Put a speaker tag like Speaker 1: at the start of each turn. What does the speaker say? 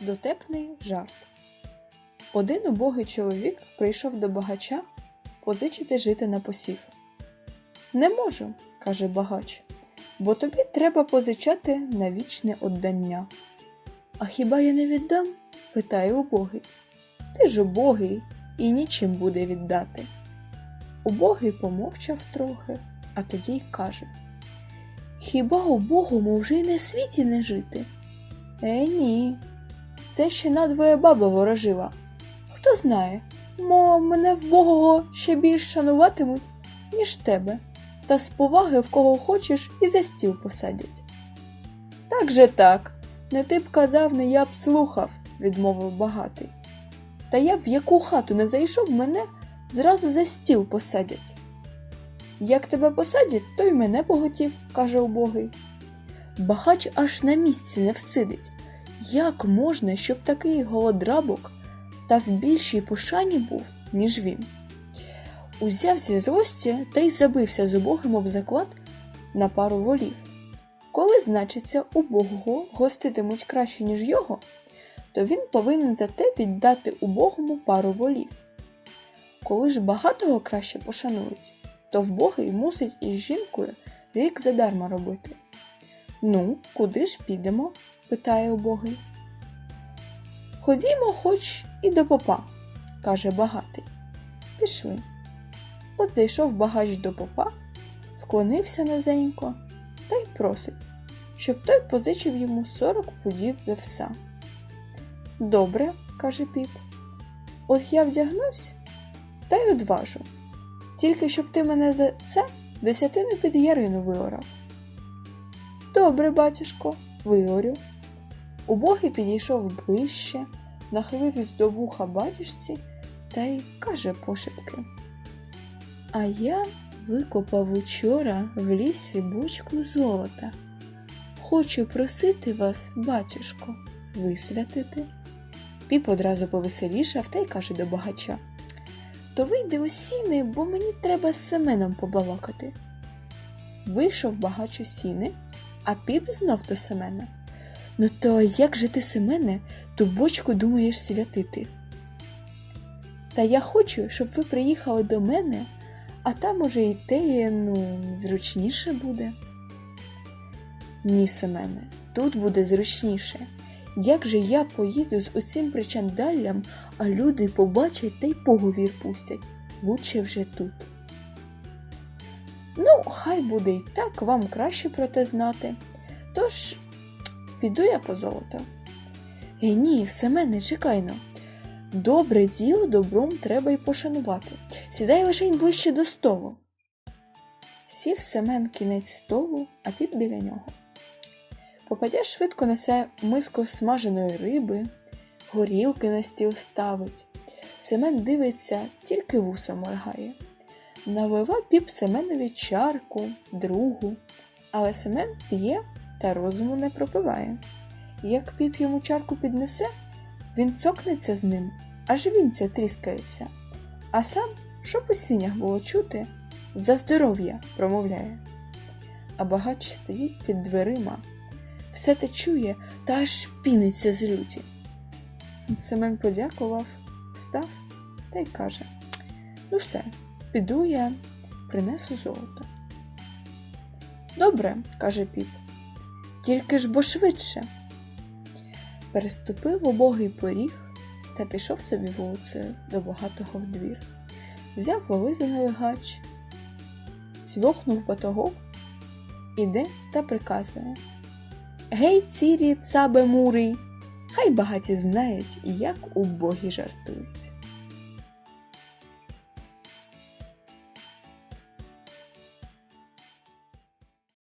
Speaker 1: Дотепний жарт. Один убогий чоловік прийшов до багача позичити жити на посів. Не можу, каже багач, бо тобі треба позичати на вічне оддання. А хіба я не віддам? питає убогий. Ти ж убогий і нічим буде віддати. Убогий помовчав трохи, а тоді й каже Хіба убогому вже й на світі не жити? Е, ні. Це ще надвоє баба ворожила. Хто знає, мо мене вбогого ще більш шануватимуть, ніж тебе, та з поваги в кого хочеш і за стіл посадять. Так же так, не ти б казав, не я б слухав, відмовив багатий. Та я б в яку хату не зайшов, мене зразу за стіл посадять. Як тебе посадять, то й мене поготів, каже убогий. Багач аж на місці не всидить. Як можна, щоб такий голодрабок та в більшій пошані був, ніж він? Узяв зі злості та й забився з убогим об заклад на пару волів. Коли, значиться, убогого гоститимуть краще, ніж його, то він повинен за те віддати убогому пару волів. Коли ж багатого краще пошанують, то вбогий мусить із жінкою рік задарма робити. Ну, куди ж підемо? Питає убогий. Ходімо, хоч і до попа, каже багатий. Пішли. От зайшов багач до попа, вклонився низенько та й просить, щоб той позичив йому сорок пудів вівса. Добре, каже піп. От я вдягнусь та й одважу. Тільки щоб ти мене за це десятину під ярину виорав. Добре, батюшко, виорю. Убогий підійшов ближче, нахилився до вуха батюшці та й каже пошепки. А я викопав учора в лісі бочку золота. Хочу просити вас, батюшко, висвятити. Піп одразу повеселішав та й каже до багача. То вийди у сіни, бо мені треба з Семеном побалакати. Вийшов багач у сіни, а піп знов до Семена. Ну то як же ти, Семене, ту бочку думаєш святити? Та я хочу, щоб ви приїхали до мене, а там уже і те, ну, зручніше буде. Ні, Семене, тут буде зручніше. Як же я поїду з оцим причандаллям, а люди побачать та й поговір пустять. Лучше вже тут. Ну, хай буде й так, вам краще про те знати. Тож, піду я по золото. Е, ні, Семене, чекайно. Добре діло добром треба й пошанувати. Сідай лишень ближче до столу. Сів Семен кінець столу, а піп біля нього. Попадя швидко несе миску смаженої риби, горілки на стіл ставить. Семен дивиться, тільки вуса моргає. Налива піп Семенові чарку, другу, але Семен п'є та розуму не пропиває. Як піп йому чарку піднесе, він цокнеться з ним, аж вінця тріскаються, а сам, щоб у сінях було чути, за здоров'я промовляє. А багач стоїть під дверима, все те чує та аж піниться з люті. Семен подякував, став та й каже: Ну все, піду я, принесу золото. Добре, каже піп, тільки ж бо швидше. Переступив убогий поріг та пішов собі вулицею до багатого в двір. Взяв воли за налегач, цвохнув батогов, іде та приказує. Гей, цірі, цабе мурий, хай багаті знають, як убогі жартують.